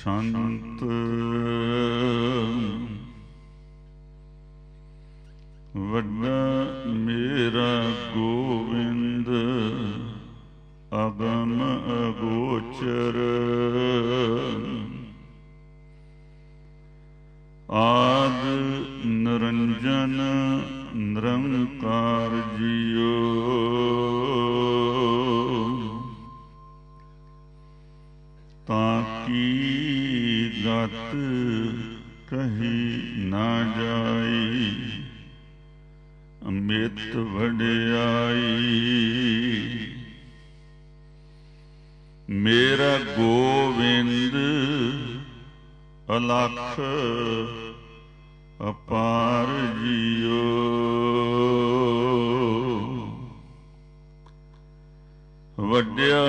ਸ਼ੰਤ। ਵੱਡਾ ਮੇਰਾ ਗੋਵਿੰਦ ਅਗਮ ਅਗੋਚਰ। ਆਦ ਅੰਮ੍ਰਿਤ ਵਡਿਆਈ। ਮੇਰਾ ਗੋਵਿੰਦ ਅਲਖ ਅਪਾਰ ਜੀਓ। ਵੱਡਿਆ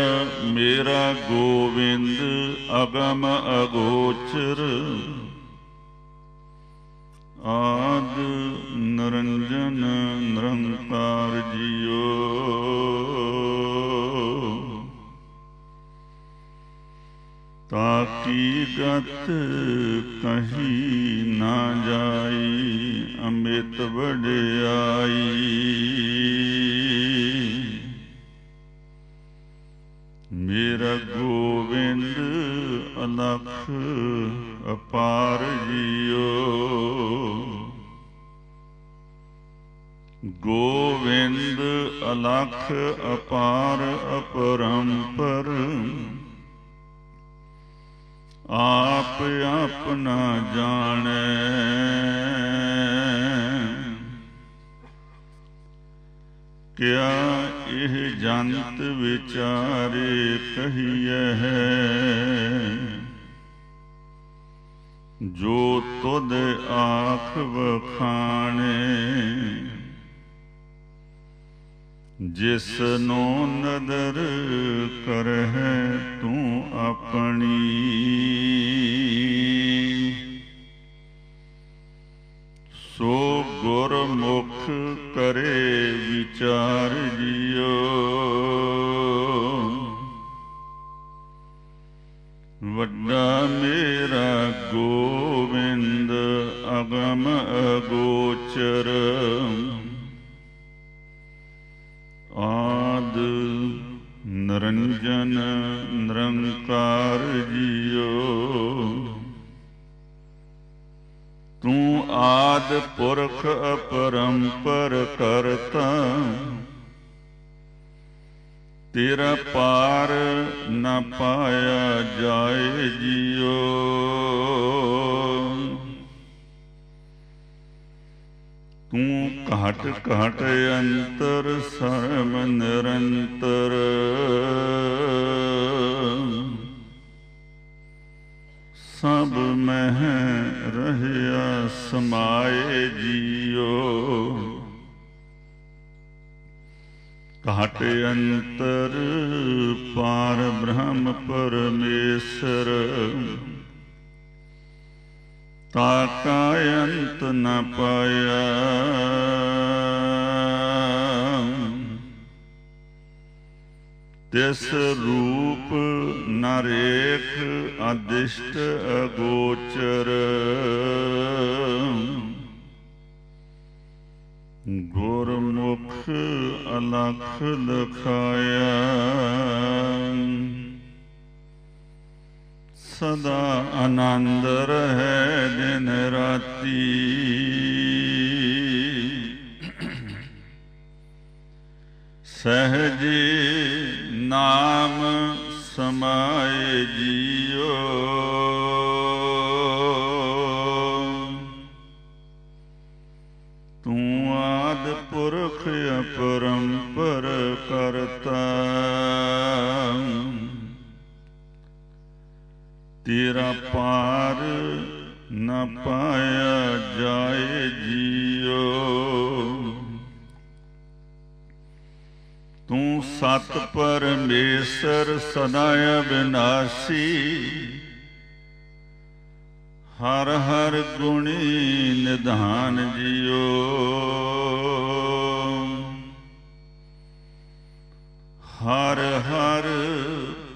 ਮੇਰਾ ਗੋਵਿੰਦ ਅਗਮ ਅਗੋਚਰ। ਆਦ ਨਿਰੰਜਨ ਨਿਰੰਕਾਰ ਜੀਓ। ਤਾਕੀ ਗਤ ਕਹੀ ਨਾ ਜਾਈ, ਅੰਮ੍ਰਿਤ ਵਡਿਆਈ। ਮੇਰਾ ਗੋਵਿੰਦ ਅਲਖ ਅਪਾਰ ਜੀਓ। ਗੋਵਿੰਦ ਅਲਖ ਅਪਾਰ ਅਪਰੰਪਰ। ਆਪ ਆਪਣਾ ਜਾਣੈ। ਕਿਆ ਇਹ ਜੰਤ ਵਿਚਾਰੇ ਕਹੀਐ? ਜੋ ਤੁਧ ਆਖ ਵਖਾਣੇ ਜਿਸ ਨੂੰ ਨਦਰ ਕਰਹਿ ਤੂੰ ਆਪਣੀ। ਸੋ ਗੁਰਮੁਖ ਕਰੇ ਵਿਚਾਰ ਜਿਓ ਵੱਡਾ ਮੇਰਾ ਗੋਵਿੰਦ ਅਗਮ ਅਗੋਚਰ ਤੂੰ ਆਦ ਪੁਰਖ ਅਪਰੰਪਰ ਕਰਤਾ। ਤੇਰਾ ਪਾਰ ਨਾ ਪਾਇਆ ਜਾਏ ਜੀਓ। ਤੂੰ ਘਟ ਘਟ ਅੰਤਰ ਸਰਮ ਨਿਰੰਤਰ। ਸਭ ਮਹਿ ਰਹਿਆ ਸਮਾਏ ਜੀਓ। ਘਟ ਅੰਤਰ ਪਾਰ ਬ੍ਰਹਮ ਪਰਮੇਸ਼ਰ। ਤਾ ਅੰਤ ਨ ਪਾਇਆ। ਤਿਸ ਰੂਪ ਨਰੇਖ ਅਦਿਸ਼ਟ ਅਗੋਚਰ। ਗੁਰਮੁਖ ਅਲਖ ਲਖਾਇਆ। ਸਦਾ ਆਨੰਦ ਰਹਿ ਦਿਨ ਰਾਤੀ। ਸਹਜੀ ਨਾਮ ਸਮਾਏ ਜੀਓ। ਤੂੰ ਆ ਆਦ ਪੁਰਖ ਅਪਰੰਪਰ ਕਰਤਾ। ਤੇਰਾ ਪਾਰ ਨਾ ਪਾਇਆ ਜਾਏ ਤੂੰ ਸਤ ਪਰਮੇਸ਼ਰ ਸਦਾ ਅਬਿਨਾਸੀ ਹਰ ਹਰ ਗੁਣੀ ਨਿਧਾਨ ਜਿਓ ਹਰ ਹਰ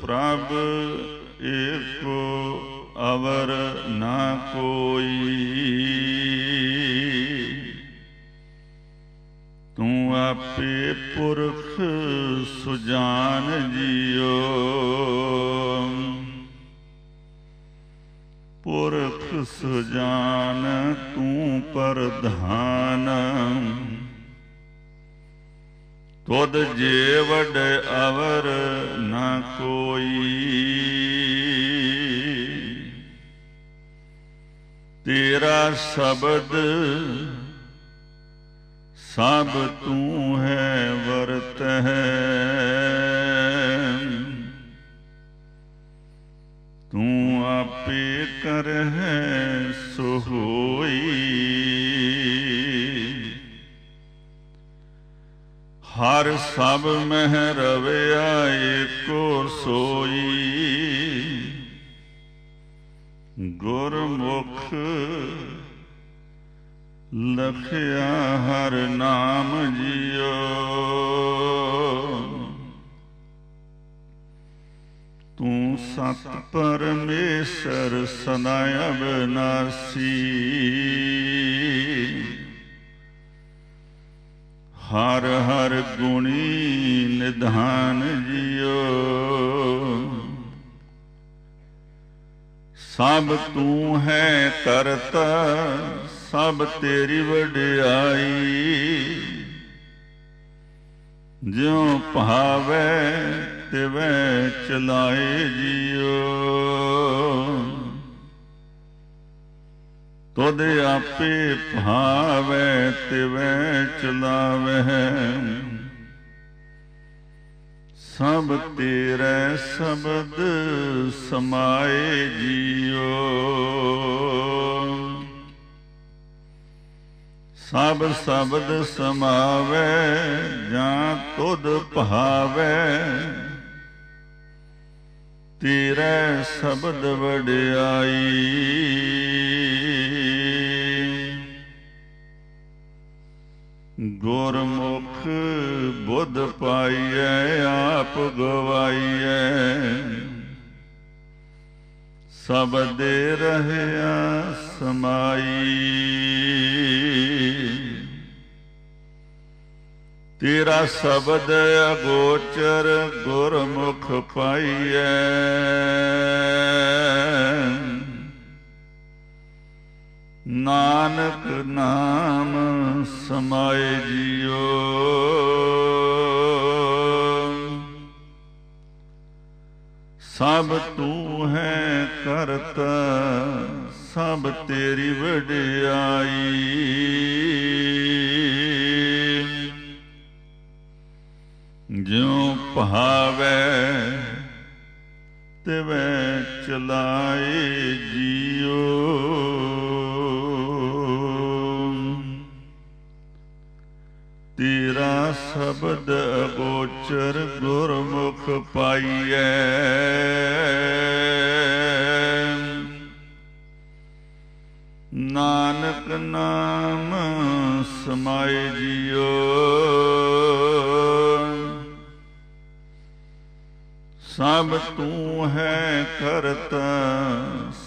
ਪ੍ਰਭ ਏਕੋ ਅਵਰ ਨਾ ਕੋਈ। ਆਪੇ ਪੁਰਖ ਸੁਜਾਨ ਜੀਓ। ਪੁਰਖ ਸੁਜਾਨ ਤੂੰ ਪ੍ਰਧਾਨ। ਤੁਧ ਜੇ ਵਡ ਅਵਰ ਨਾ ਕੋਈ। ਤੇਰਾ ਸ਼ਬਦ ਸਭ ਤੂੰ ਹੈ ਵਰਤ ਹੈ ਤੂੰ ਆਪੇ ਕਰ ਹੈ ਸੋ ਹੋਈ ਹਰ ਸਭ ਮਹਿ ਰਵਿਆ ਏਕੋ ਸੋਈ ਗੁਰਮੁਖ ਲਖਿਆ ਹਰ ਨਾਮ ਜੀਓ। ਤੂੰ ਸਤ ਪਰਮੇਸ਼ਰ ਸਦਾ ਅਬਨਾਸੀ ਹਰ ਹਰ ਗੁਣੀ ਨਿਧਾਨ ਜੀਓ। ਸਭ ਤੂੰ ਹੈ ਕਰਤਾ ਸਭ ਤੇਰੀ ਵਡਿਆਈ। ਜਿਉ ਭਾਵੇ ਤਿਵੈ ਚਲਾਏ ਜਿਉ ਤੁਧ ਆਪੇ ਭਾਵੇ ਤਿਵੈ ਚਲਾਵੇ ਸਭ ਤੇਰੇ ਸ਼ਬਦ ਸਮਾਏ ਜਿਉ ਸਭ ਸ਼ਬਦ ਸਮਾਵੇ ਜਾਂ ਤੁਧ ਭਾਵੇ। ਤੇਰੇ ਸ਼ਬਦ ਵਡਿਆਈ। ਗੁਰਮੁਖ ਬੁੱਧ ਪਾਈਐ ਆਪ ਗਵਾਈਐ। ਸਭ ਦੇ ਰਹਿਆ ਸਮਾਈ। ਤੇਰਾ ਸ਼ਬਦ ਅਗੋਚਰ ਗੁਰਮੁਖ ਪਾਈਐ। ਨਾਨਕ ਨਾਮ ਸਮਾਏ ਜਿਓ। ਸਭ ਤੂੰ ਹੈ ਕਰਤਾ ਸਭ ਤੇਰੀ ਵਡਿਆਈ। ਤੇਰਾ ਸ਼ਬਦ ਅਗੋਚਰ ਗੁਰਮੁਖ ਪਾਈਐ। ਨਾਨਕ ਨਾਮ ਸਮਾਏ ਜਿਓ। ਸਭ ਤੂੰ ਹੈ ਕਰਤਾ,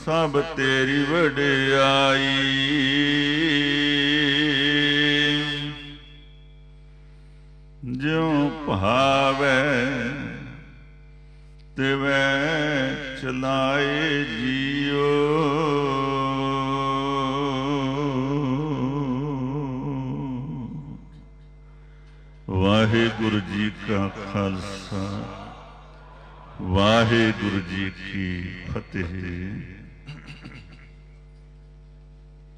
ਸਭ ਤੇਰੀ ਵਡਿਆਈ। ਜਿਉ ਭਾਵੇ ਤਿਵੈ ਚਲਾਏ ਜੀਓ। ਵਾਹਿਗੁਰੂ ਜੀ ਕਾ ਖਾਲਸਾ ਵਾਹਿਗੁਰੂ ਜੀ ਕੀ ਫਤਿਹ।